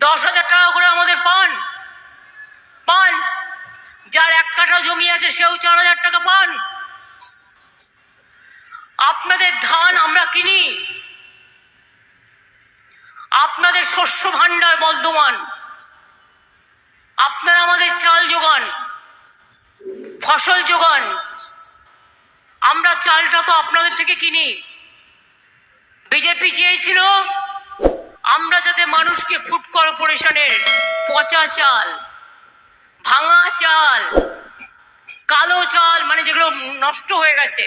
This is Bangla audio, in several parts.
দশ হাজার টাকা করে আমাদের পান। পান। যার এক কাঠা জমি আছে, সেও চার হাজার টাকা পান। আপনাদের ধান আমরা কিনি। আপনাদের শস্য ভাণ্ডার বর্ধমান। আপনারা আমাদের চাল যোগান, ফসল যোগান। আমরা চালটা তো আপনাদের থেকে কিনি। বিজেপি চেয়েছিল আমরা যাতে মানুষকে ফুড কর্পোরেশনের পচা চাল, ভাঙা চাল, কালো চাল মানে যেগুলো নষ্ট হয়ে গেছে,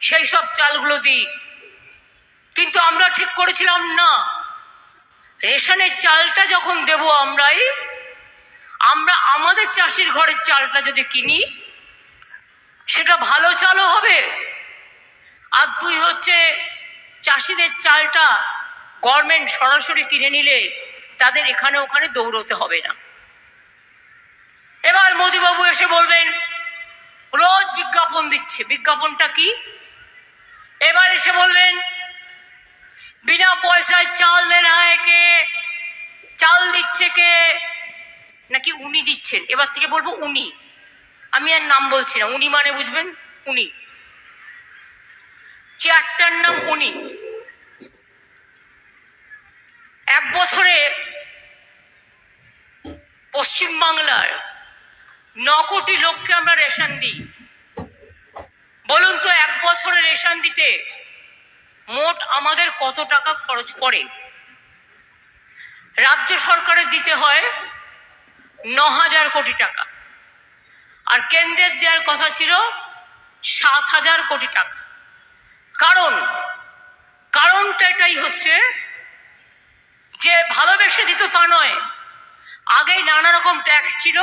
সেই সব চালগুলো দিই। কিন্তু আমরা ঠিক করেছিলাম না। রেশনের চালটা যখন দেব আমরাই, আমরা আমাদের চাষির ঘরের চালটা যদি কিনি, সেটা ভালো চালও হবে। আর দুই হচ্ছে, চাষিদের চালটা গভর্নমেন্ট সরাসরি কিনে নিলে তাদের এখানে ওখানে দৌড়তে হবে না। এবার মোদিবাবু এসে বলবেন, রোজ বিজ্ঞাপন দিচ্ছে। বিজ্ঞাপনটা কি? এবার এসে বলবেন, বিনা পয়সায় চাল দেন কে? চাল দিচ্ছে কে? নাকি উনি দিচ্ছেন? এবার থেকে বলব উনি। আমি আর নাম বলছি না। উনি মানে বুঝবেন? উনি। চেয়ারটার নাম উনি। এক বছরে পশ্চিমবাংলার ন কোটি লোককে আমরা রেশন দিই। বলুন তো, এক বছরে রেশন দিতে মোট আমাদের কত টাকা খরচ পড়ে? রাজ্য সরকারের দিতে হয় ন হাজার কোটি টাকা। আর কেন্দ্রের দেওয়ার কথা ছিল সাত হাজার কোটি টাকা। কারণ, কারণটা এটাই হচ্ছে যে ভালোবেসে দিত তা নয়। আগে নানা রকম ট্যাক্স ছিল,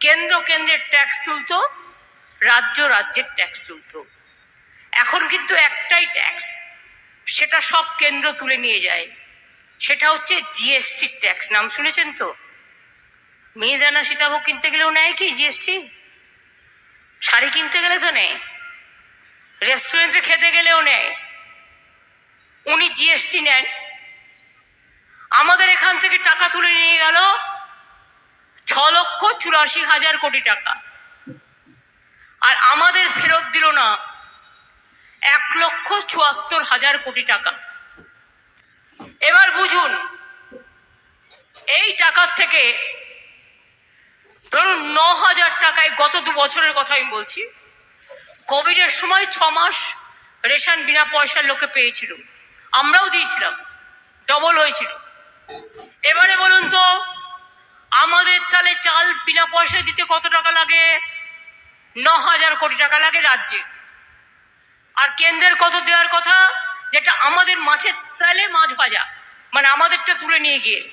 কেন্দ্র কেন্দ্রের ট্যাক্স তুলতো, রাজ্য রাজ্যের ট্যাক্স তুলতো। এখন কিন্তু একটাই ট্যাক্স সেটা সব কেন্দ্র তুলে নিয়ে যায়। সেটা হচ্ছে জিএসটি ট্যাক্স নাম শুনেছেন তো? মেয়েদানা সীতাভোগ কিনতে গেলেও নেয় কি জিএসটি শাড়ি কিনতে গেলে তো নেয়। রেস্টুরেন্টে খেতে গেলেও নেয়। উনি জিএসটি নেন। আমাদের এখান থেকে টাকা তুলে নিয়ে গেল ছ লক্ষ চুরাশি হাজার কোটি টাকা। আর আমাদের ফেরত দিল না এক লক্ষ চুয়াত্তর হাজার কোটি টাকা। এবার বুঝুন, এই টাকার থেকে ধরুন ন হাজার টাকায় গত দু বছরের কথা আমি বলছি, কোভিডের সময় ছ মাস রেশন বিনা পয়সার লোকে পেয়েছিল। আমরাও দিয়েছিলাম, ডবল হয়েছিল। এবারে বলুন তো, আমাদের তাহলে চাল বিনা পয়সায় দিতে কত টাকা লাগে? ন হাজার কোটি টাকা লাগে রাজ্যে। আর কেন্দ্রের কত দেওয়ার কথা, যেটা আমাদের মাছের চাইলে মাছ ভাজা মানে আমাদেরটা তুলে নিয়ে গিয়ে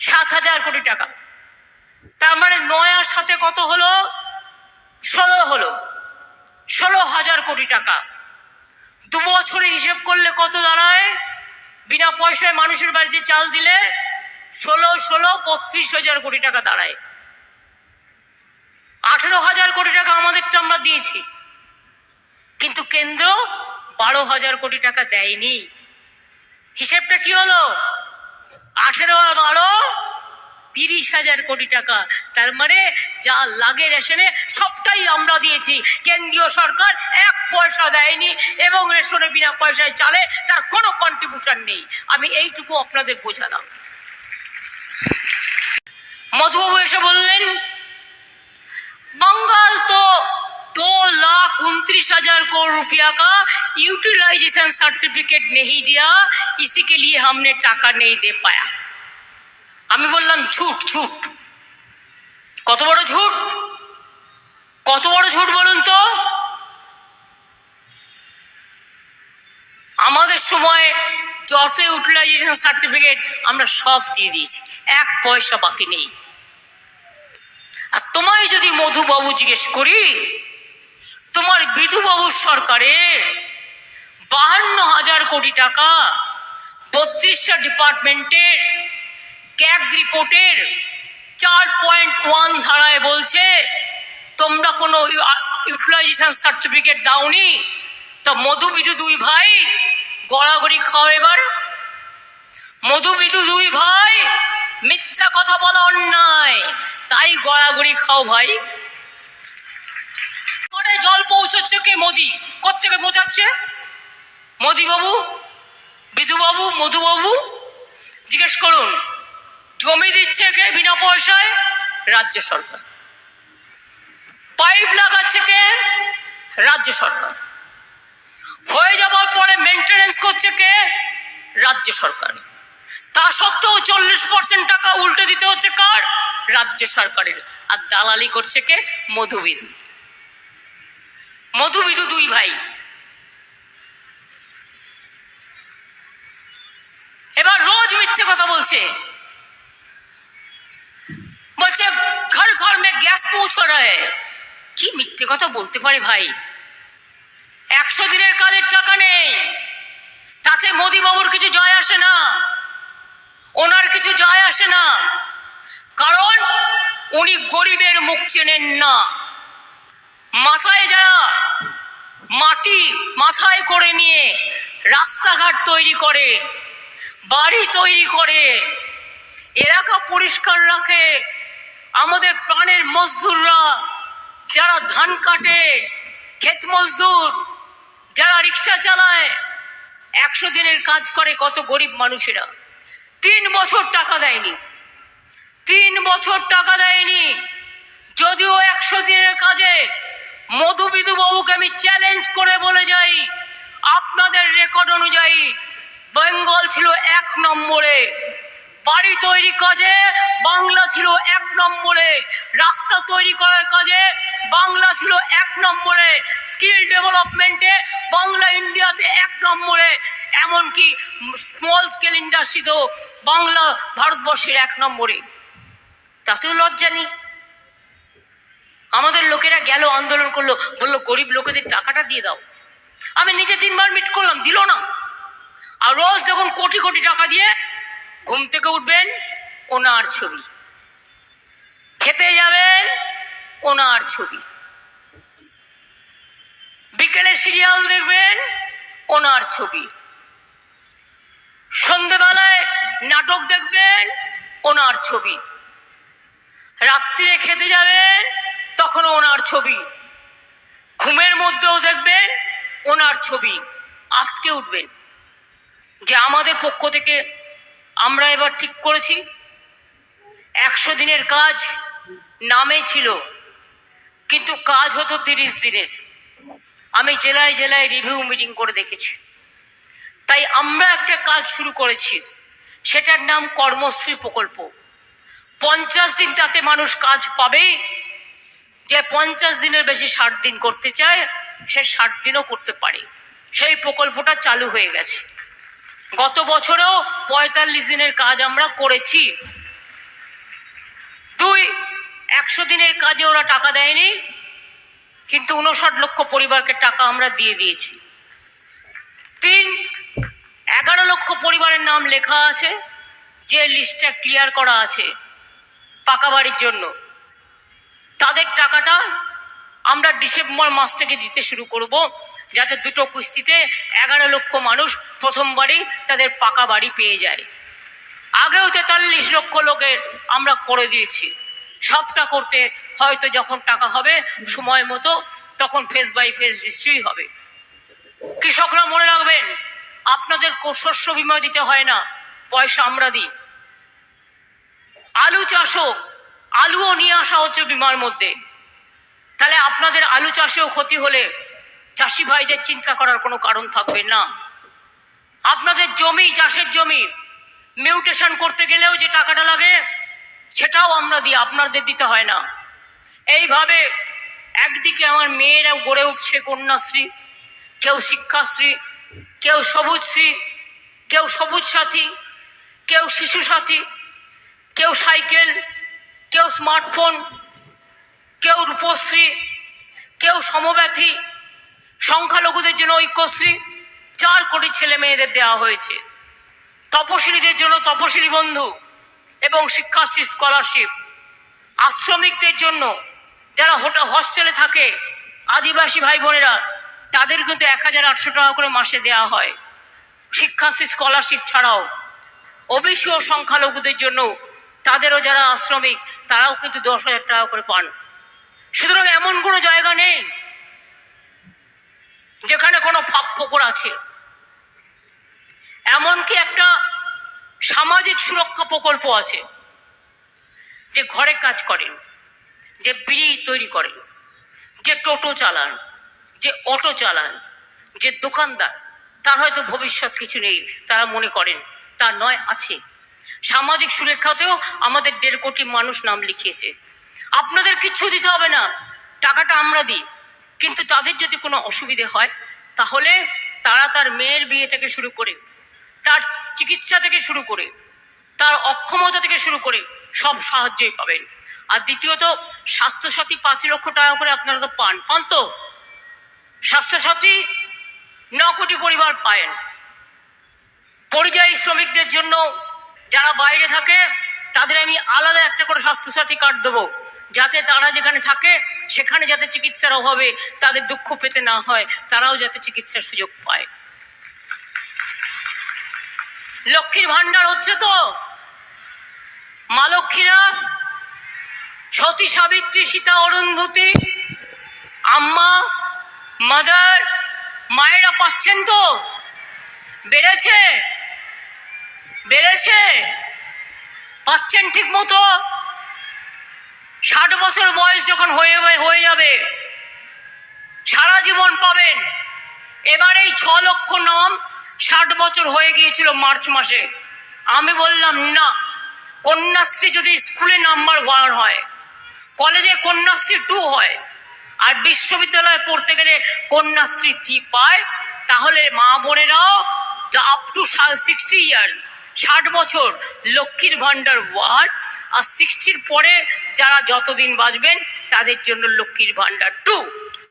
সাত হাজার কোটি টাকা। তার মানে নয় আর সাথে কত হলো? ষোলো হলো। ষোলো হাজার কোটি টাকা। দু বছরে হিসেব করলে কত দাঁড়ায়? বিনা পয়সায় মানুষের বাড়িতে চাল দিলে ষোলো ষোলো, বত্রিশ হাজার কোটি টাকা দাঁড়ায়। আঠেরো হাজার কোটি টাকা আমাদেরটা আমরা দিয়েছি। কিন্তু কেন্দ্র বারো হাজার কোটি টাকা দেয়নি। হিসেবটা কি হলো? আঠেরো আর বারো তিরিশ হাজার কোটি টাকা তার মানে যা লাগে রেশনে সবটাই আমরা দিয়েছি কেন্দ্রীয় সরকার এক পয়সা দেয়নি এবং রেশনে বিনা পয়সায় চালে তার কোনো কন্ট্রিবিউশন নেই আমি এইটুকু আপনাদের বোঝালাম মধুবাবু এসে বললেন बंगाल तो दो लाख उनतीस हजार करोड़ रुपया का यूटिलाइजेशन सर्टिफिकेट नहीं दिया इसी के लिए हमने टाका नहीं दे पाया আমি বললাম, ঝুট ঝুট। কত বড় ঝুট? কত বড় ঝুট বলুন তো? আমাদের সময় যত ইউটিলাইজেশন সার্টিফিকেট আমরা সব দিয়ে দিয়েছি। এক পয়সা বাকি নেই। আর তোমায় যদি মধুবাবু জিজ্ঞেস করি, তোমার বিধুবাবুর সরকারের বাহান্ন হাজার কোটি টাকা বত্রিশটা ডিপার্টমেন্টের ক্যাগ রিপোর্টের চার পয়েন্ট ওয়ান ধারায় বলছে, তোমরা কোনো ইউটিলাইজেশন সার্টিফিকেট দাওনি? তো মধুবিজু দুই ভাই গড়াগড়ি খাও এবার। মধুবিজু দুই ভাই মিথ্যা কথা বলা অন্যায়, তাই গড়াগড়ি খাও ভাই। করে জল পৌঁছচ্ছে কে মোদি? কোথেকে পৌঁছাচ্ছে? মোদি বাবু বিধু বাবু মধু জিজ্ঞেস করুন। জমি দিচ্ছে কে? বিনা পয়সায় রাজ্য সরকার। পাইপ লাগাচ্ছে কে? রাজ্য সরকার। হয়ে যাবার পরে মেনটেনেন্স করছে কে? রাজ্য সরকার। তা সত্ত্বেও চল্লিশ পার্সেন্ট টাকা উল্টে দিতে হচ্ছে কার? রাজ্য সরকারের। আর দালালি করছে কে? মধুবিধু। মধুবিধু দুই ভাই। এবার রোজ মিথ্যে কথা বলছে। মে গ্যাস পৌঁছ রহে কি মিথ্যে কথা বলতে পারে ভাই? একশো দিনের কাজের টাকা নেই। তাতে মোদি বাবুর কিছু জয় আসে না। ওনার কিছু জয় আসে না। কারণ উনি গরিবের মুখ চেনেন না। মাথায় যারা মাটি মাথায় করে নিয়ে রাস্তাঘাট তৈরি করে, বাড়ি তৈরি করে, এলাকা পরিষ্কার রাখে আমাদের প্রাণের মজদুররা, যারা ধান কাটে, ক্ষেত মজদুর, যারা রিক্সা চালায়, একশো দিনের কাজ করে কত গরিব মানুষেরা। তিন বছর টাকা দেয়নি। তিন বছর টাকা দেয়নি। যদিও একশো দিনের কাজে মধুবিধু বাবুকে আমি চ্যালেঞ্জ করে বলে যাই, আপনাদের রেকর্ড অনুযায়ী বেঙ্গল ছিল এক নম্বরে। বাড়ি তৈরি কাজে, বাংলা ছিল এক নম্বরে। রাস্তা তৈরি করার কাজে, বাংলা ছিল এক নম্বরে। স্কিল ডেভেলপমেন্টে বাংলা ইন্ডিয়াতে এক নম্বরে। এমনকি স্মল স্কেল ইন্ডাস্ট্রিতেও বাংলা ভারতবর্ষের এক নম্বরে। তাতেও লজ্জা নেই। আমাদের লোকেরা গেল, আন্দোলন করল, বলল, গরিব লোকেদের টাকাটা দিয়ে দাও। আমি নিজে তিনবার মিট করলাম, দিল না। আর রোজ যখন কোটি কোটি টাকা দিয়ে ঘুম থেকে উঠবেন, ওনার ছবি। খেতে যাবেন, ওনার ছবি। বিকেলে সিরিয়াল দেখবেন, ওনার ছবি। সন্ধেবেলায় নাটক দেখবেন, ওনার ছবি। রাত্রিরে খেতে যাবেন তখন ওনার ছবি। ঘুমের মধ্যেও দেখবেন, ওনার ছবি। আজকে উঠবেন। যে আমাদের পক্ষ থেকে আমরা এবার ঠিক করেছি। একশো দিনের কাজ নামে ছিল, কিন্তু কাজ হতো তিরিশ দিনের। আমি জেলায় জেলায় রিভিউ মিটিং করে দেখেছি। তাই আমরা একটা কাজ শুরু করেছি। সেটার নাম কর্মশ্রী প্রকল্প। পঞ্চাশ দিন তাতে মানুষ কাজ পাবে। যে পঞ্চাশ দিনের বেশি ষাট দিন করতে চায়, সে ষাট দিনও করতে পারে। সেই প্রকল্পটা চালু হয়ে গেছে। গত বছরেও পঁয়তাল্লিশ দিনের কাজ আমরা করেছি। দুই, একশো দিনের কাজে ওরা টাকা দেয়নি, কিন্তু উনষাট লক্ষ পরিবারকে টাকা আমরা দিয়ে দিয়েছি। তিন, এগারো লক্ষ পরিবারের নাম লেখা আছে, যে লিস্টটা ক্লিয়ার করা আছে পাকা বাড়ির জন্য। তাদের টাকাটা আমরা ডিসেম্বর মাস থেকে দিতে শুরু করব, যাতে দুটো কিস্তিতে এগারো লক্ষ মানুষ প্রথমবারই তাদের পাকা বাড়ি পেয়ে যায়। আগেও তেতাল্লিশ লক্ষ লোকের আমরা করে দিয়েছি। সবটা করতে হয়তো যখন টাকা হবে, সময় মতো, তখন ফেস বাই ফেস নিশ্চয়ই হবে। কৃষকরা মনে রাখবেন, আপনাদের শস্য বিমা দিতে হয় না, পয়সা আমরা দিই। আলু চাষও, আলুও নিয়ে আসা হচ্ছে বিমার মধ্যে। আলু চাষেও ক্ষতি হলে চাষি ভাইদের চিন্তা করার কোনো কারণ থাকবে না। আপনাদের জমি, চাষের জমি মিউটেশন করতে গেলেও যে টাকাটা লাগে, সেটাও আমরা দিই, আপনাদের দিতে হয় না। এইভাবে একদিকে আমার মেয়েরাও গড়ে উঠছে কন্যাশ্রী, কেউ শিক্ষাশ্রী, কেউ সবুজশ্রী, কেউ সবুজ সাথী, কেউ শিশু সাথী, কেউ সাইকেল, কেউ স্মার্টফোন, কেউ রূপশ্রী কেউ সমব্যথী সংখ্যালঘুদের জন্য ঐক্যশ্রী, চার কোটি ছেলে মেয়েদের দেওয়া হয়েছে। তপশিলীদের জন্য তপশিলী বন্ধু এবং শিক্ষাশ্রী স্কলারশিপ। আশ্রমিকদের জন্য যারা হোটেল, হস্টেলে থাকে, আদিবাসী ভাই বোনেরা তাদের কিন্তু এক হাজার আটশো টাকা করে মাসে দেওয়া হয়। শিক্ষাশ্রী স্কলারশিপ ছাড়াও ও সংখ্যালঘুদের জন্য তাদেরও যারা আশ্রমিক, তারাও কিন্তু দশ হাজার টাকা করে পান। সুতরাং এমন কোনো জায়গা নেই যেখানে কোনো ফাঁক ফোকর আছে। এমনকি একটা সামাজিক সুরক্ষা প্রকল্প আছে যে ঘরে কাজ করেন, যে বিড়ি তৈরি করেন, যে টোটো চালান, যে অটো চালান, যে দোকানদার, তার হয়তো ভবিষ্যৎ কিছু নেই, তারা মনে করেন, তা নয়, আছে। সামাজিক সুরক্ষাতেও আমাদের দেড় কোটি মানুষ নাম লিখিয়েছে। আপনাদের কিচ্ছু দিতে হবে না। টাকাটা আমরা দিই। কিন্তু তাদের যদি কোনো অসুবিধে হয়, তাহলে তারা তার মেয়ের বিয়ে থেকে শুরু করে, তার চিকিৎসা থেকে শুরু করে, তার অক্ষমতা থেকে শুরু করে সব সাহায্যই পাবেন। আর দ্বিতীয়ত, স্বাস্থ্যসাথী পাঁচ লক্ষ টাকা করে আপনারা তো পান। পান তো? স্বাস্থ্যসাথী ন কোটি পরিবার পায়েন। পরিযায়ী শ্রমিকদের জন্য যারা বাইরে থাকে, তাদের আমি আলাদা একটা করে স্বাস্থ্যসাথী কার্ড দেবো। যাতে তারা যেখানে থাকে, সেখানে যাতে চিকিৎসার অভাবে তাদের দুঃখ পেতে না হয়, তারাও যাতে চিকিৎসার সুযোগ পায়। লক্ষ্মীর ভান্ডার হচ্ছে তো। মা লক্ষ্মীরা, সতী সাবিত্রী, সীতা অরুন্ধতী, আম্মা, মাদার, মায়েরা পাচ্ছেন তো। বেড়েছে বেড়েছে, পাচ্ছেন ঠিক মতো ষাট বছর বয়স যখন হয়ে হয়ে যাবে, সারা জীবন পাবেন। এবার এই ছ লক্ষ নাম ষাট বছর হয়ে গিয়েছিল মার্চ মাসে। আমি বললাম, না, কন্যাশ্রী যদি স্কুলে নাম্বার ওয়ান হয়, কলেজে কন্যাশ্রী টু হয়, আর বিশ্ববিদ্যালয়ে পড়তে গেলে কন্যাশ্রী থ্রি পায়, তাহলে মা বোনেরাও আপ টু সিক্সটি ইয়ার্স ষাট বছর লক্ষ্মীর ভাণ্ডার ওয়ান আর সিক্সটির পরে যারা যতদিন বাঁচবেন তাদের জন্য লক্ষ্মীর ভাণ্ডার টু